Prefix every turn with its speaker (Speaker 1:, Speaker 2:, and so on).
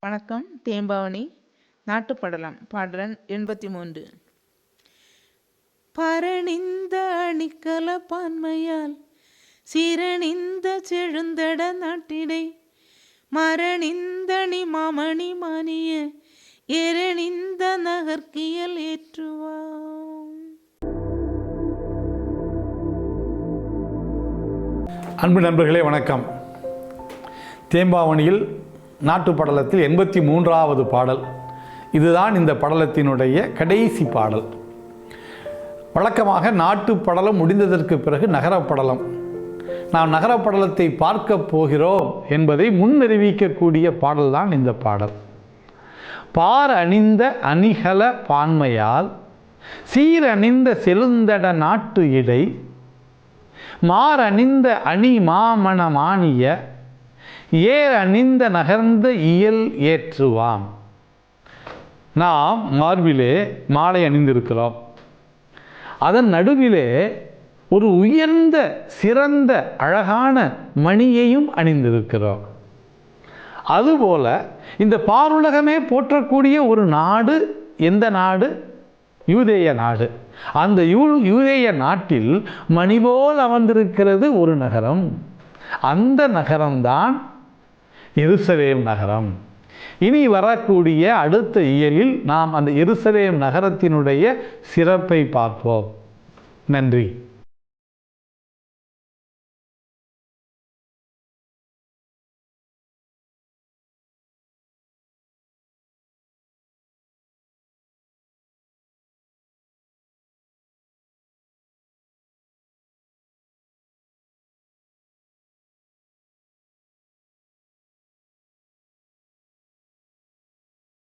Speaker 1: வணக்கம் தேம்பாவணி நாட்டுப்படலம் பாடலன் எண்பத்தி மூன்று பரணிந்த அணிக்கல பான்மையால் சிரணிந்த செழுந்தட நாட்டிடை மரணிந்தணி மாமணி மானிய எரணிந்த நகர்கியல் ஏற்றுவாம்.
Speaker 2: அன்பு நண்பர்களே வணக்கம். தேம்பாவணியில் நாட்டு படலத்தில் எண்பத்தி மூன்றாவது பாடல். இதுதான் இந்த படலத்தினுடைய கடைசி பாடல். வழக்கமாக நாட்டு படலம் முடிந்ததற்கு பிறகு நகரப்படலம். நாம் நகரப்படலத்தை பார்க்க போகிறோம் என்பதை முன்னறிவிக்கக்கூடிய பாடல்தான் இந்த பாடல். பார் அணிந்த அணிகல பான்மையால் சீரணிந்த செழுந்தட நாட்டு இடை மாரணிந்த அணி மாமண மானிய ஏர் அணிந்த நகர்ந்த இயல் ஏற்றுவாம். நாம் மார்பிலே மாலை அணிந்திருக்கிறோம். அதன் நடுவிலே ஒரு உயர்ந்த சிறந்த அழகான மணியையும் அணிந்திருக்கிறோம். அதுபோல இந்த பாருலகமே போற்றக்கூடிய ஒரு நாடு எந்த நாடு? யூதேய நாடு. அந்த யூ யூதேய நாட்டில் மணி போல் அமர்ந்திருக்கிறது ஒரு நகரம். அந்த நகரம்தான் எருசலேம் நகரம். இனி வரக்கூடிய அடுத்த இயலில் நாம் அந்த எருசலேம் நகரத்தினுடைய சிறப்பை பார்ப்போம். நன்றி.